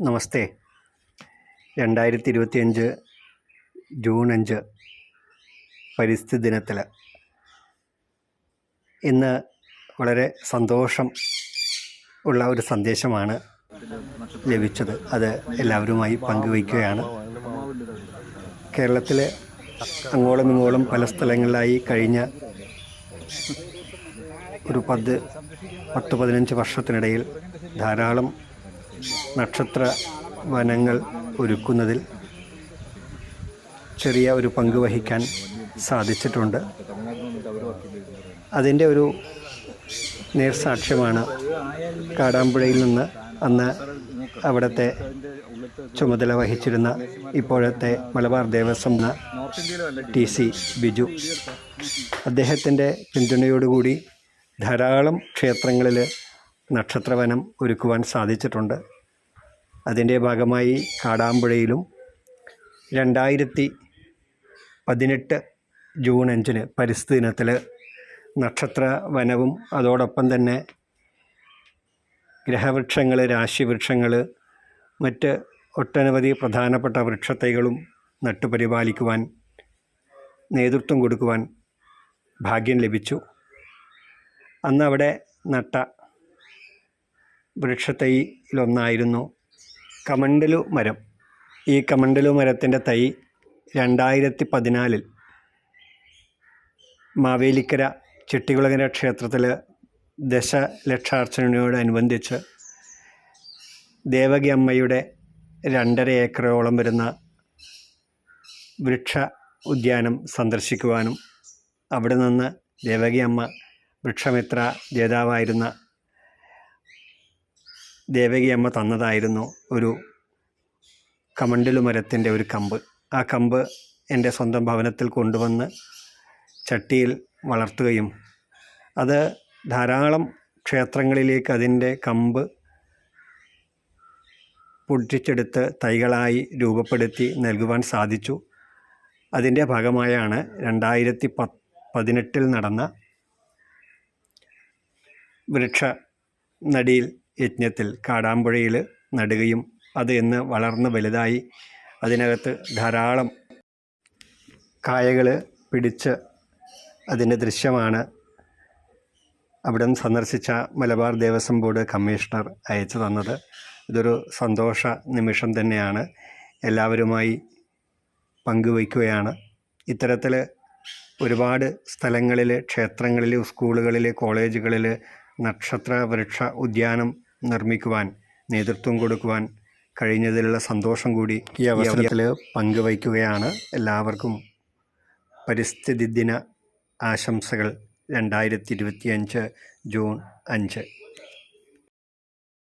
നമസ്തേ. രണ്ടായിരത്തി ഇരുപത്തിയഞ്ച് ജൂൺ അഞ്ച് പരിസ്ഥിതി ദിനത്തിൽ ഇന്ന് വളരെ സന്തോഷം ഉള്ള ഒരു സന്ദേശമാണ് ലഭിച്ചത്. അത് എല്ലാവരുമായി പങ്കുവയ്ക്കുകയാണ്. കേരളത്തിലെ അങ്ങോളം ഇങ്ങോളം പല സ്ഥലങ്ങളിലായി കഴിഞ്ഞ ഒരു പത്ത് പത്ത് പതിനഞ്ച് വർഷത്തിനിടയിൽ ധാരാളം നക്ഷത്ര വനങ്ങൾ ഒരുക്കുന്നതിൽ ചെറിയ ഒരു പങ്ക് വഹിക്കാൻ സാധിച്ചിട്ടുണ്ട്. അതിന്റെ ഒരു നേർസാക്ഷ്യമാണ് കാടാമ്പുഴയിൽ നിന്ന് അന്ന് അവിടുത്തെ ചുമതല വഹിച്ചിരുന്ന ഇപ്പോഴത്തെ മലബാർ ദേവസ്വം ടി സി ബിജു. അദ്ദേഹത്തിന്റെ പിന്തുണയോടുകൂടി ധാരാളം ക്ഷേത്രങ്ങളിൽ നക്ഷത്രവനം ഒരുക്കുവാൻ സാധിച്ചിട്ടുണ്ട്. അതിന്റെ ഭാഗമായി കാടാമ്പുഴയിലും രണ്ടായിരത്തി പതിനെട്ട് ജൂൺ അഞ്ചിന് പരിസ്ഥിതി ദിനത്തിൽ നക്ഷത്ര വനവും അതോടൊപ്പം തന്നെ ഗ്രഹവൃക്ഷങ്ങൾ രാശിവൃക്ഷങ്ങൾ മറ്റ് ഒട്ടനവധി പ്രധാനപ്പെട്ട വൃക്ഷത്തൈകളും നട്ടുപരിപാലിക്കുവാൻ നേതൃത്വം കൊടുക്കുവാൻ ഭാഗ്യം ലഭിച്ചു. അന്ന് അവിടെ നട്ട വൃക്ഷത്തൈയിലൊന്നായിരുന്നു കമണ്ടലു മരം. ഈ കമണ്ടലു മരത്തിന്റെ തൈ രണ്ടായിരത്തി പതിനാലിൽ മാവേലിക്കര ചെട്ടികുളങ്ങര ക്ഷേത്രത്തിൽ ദശലക്ഷാർച്ചനയോടനുബന്ധിച്ച് ദേവകി അമ്മയുടെ രണ്ടര ഏക്കറോളം വരുന്ന വൃക്ഷ ഉദ്യാനം സന്ദർശിക്കുവാനും അവിടെ നിന്ന് ദേവകി അമ്മ വൃക്ഷമിത്ര ജേതാവായിരുന്ന ദേവകി അമ്മ തന്നതായിരുന്നു ഒരു കമണ്ടലു മരത്തിന്റെ ഒരു കമ്പ്. ആ കമ്പ് എന്റെ സ്വന്തം ഭവനത്തിൽ കൊണ്ടുവന്ന് ചട്ടിയിൽ വളർത്തുകയും അത് ധാരാളം ക്ഷേത്രങ്ങളിലേക്ക് അതിന്റെ കമ്പ് പൊട്ടിച്ചെടുത്ത് തൈകളായി രൂപപ്പെടുത്തി നൽകുവാൻ സാധിച്ചു. അതിന്റെ ഭാഗമായാണ് രണ്ടായിരത്തി പ പതിനെട്ടിൽ നടന്ന വൃക്ഷ നടിയിൽ യജ്ഞത്തിൽ കാടാമ്പുഴയിൽ നടുകയും അത് ഇന്ന് വളർന്ന് വലുതായി അതിനകത്ത് ധാരാളം കായകൾ പിടിച്ച് അതിന്റെ ദൃശ്യമാണ്. അവിടം സന്ദർശിച്ച മലബാർ ദേവസ്വം ബോർഡ് കമ്മീഷണർ അയച്ചു തന്നത്. ഇതൊരു സന്തോഷ നിമിഷം തന്നെയാണ്. എല്ലാവരുമായി പങ്കുവയ്ക്കുകയാണ്. ഇത്തരത്തിൽ ഒരുപാട് സ്ഥലങ്ങളിൽ ക്ഷേത്രങ്ങളിൽ സ്കൂളുകളിൽ കോളേജുകളിൽ നക്ഷത്ര വൃക്ഷ ഉദ്യാനം നിർമ്മിക്കുവാൻ നേതൃത്വം കൊടുക്കുവാൻ കഴിഞ്ഞതിലുള്ള സന്തോഷം കൂടി ഈ അവസരത്തിൽ പങ്കുവയ്ക്കുകയാണ് എല്ലാവർക്കും. പരിസ്ഥിതി ദിന ആശംസകൾ രണ്ടായിരത്തി ഇരുപത്തിയഞ്ച് ജൂൺ അഞ്ച്.